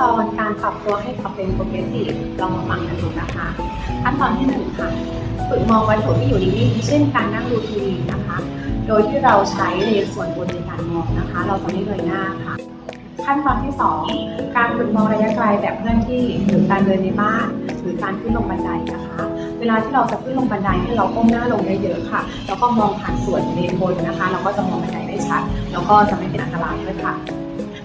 ตอนการปรับตัวให้กับเป็นโปรเกรสซีฟลองมาฟังกันดูนะคะขั้นตอนที่หนึ่งค่ะฝึกมองวัตถุที่อยู่นิ่งๆเช่นการนั่งดูทีวีนะคะ โดยที่เราใช้เลนส่วนบนในการมองนะคะ เราจะไม่เงยหน้าค่ะ ขั้นตอนที่สองการฝึกมองระยะไกลแบบเคลื่อนที่หรือการเดินในบ้านหรือการขึ้นลงบันไดนะคะ เวลาที่เราจะขึ้นลงบันไดให้เราก้มหน้าลงได้เยอะค่ะ แล้วก็มองผ่านส่วนเลนบนนะคะ เราก็จะมองบันไดได้ชัด แล้วก็จะไม่เป็นอันตรายด้วยค่ะ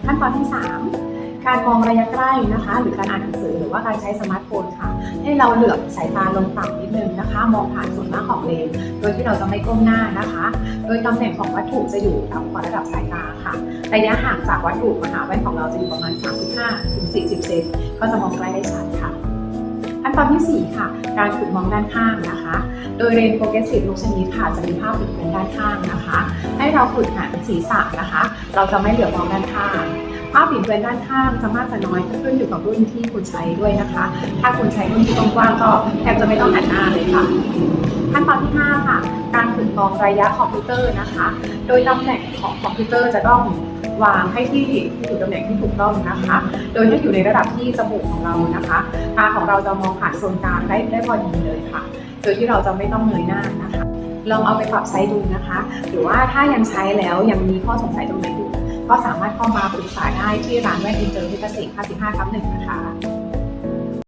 ขั้นตอนที่ 3 การมองระยะใกล้นะคะ หรือการอ่านหนังสือหรือว่าการใช้สมาร์ทโฟนค่ะ ให้เราเหลือบสายตาลงต่ำนิดนึงนะคะ มองผ่านส่วนหน้าของเลนโดยที่เราจะไม่ก้มหน้านะคะ โดยตำแหน่งของวัตถุจะอยู่ต่ำกว่าระดับสายตาค่ะระยะห่างจากวัตถุมหาแว่นของเราจะอยู่ประมาณ 35ถึง40 เซนก็จะมองใกล้ได้ชัดค่ะขั้นตอนที่ 4 ค่ะ การฝึกมองด้านข้างนะคะ โดยเรนโปรเกรสซีฟทุกชนิดค่ะจะมีภาพฝึกเป็นด้านข้างนะคะ ให้เราฝึกหันศีรษะนะคะ เราจะไม่เหลือบมองด้านข้าง ภาพผินเป็นด้านข้างจะมากจะน้อยก็ขึ้นอยู่กับรุ่นที่คุณใช้ด้วยนะคะ ถ้าคุณใช้รุ่นที่กว้างๆก็แทบจะไม่ต้องหันหน้าเลยค่ะ ขั้นตอนที่ 5 ค่ะ การฝึกมองระยะคอมพิวเตอร์นะคะ โดยตำแหน่งของคอมพิวเตอร์จะต้องวางให้ที่ที่อยู่ตำแหน่งที่ถูกต้องนะคะ โดยให้อยู่ในระดับที่จมูกของเรานะคะตาของเราจะมองผ่านโซนกลางได้ได้พอดีเลยค่ะ โดยที่เราจะไม่ต้องเงยหน้านะคะ ลองเอาไปปรับใช้ดูนะคะ หรือว่าถ้ายังใช้แล้วยังมีข้อสงสัยตรงไหนอยู่ ก็สามารถเข้ามาปรึกษาได้ที่ร้านแว่นอินเตอร์พิเศษ55ทับหนึ่งนะคะ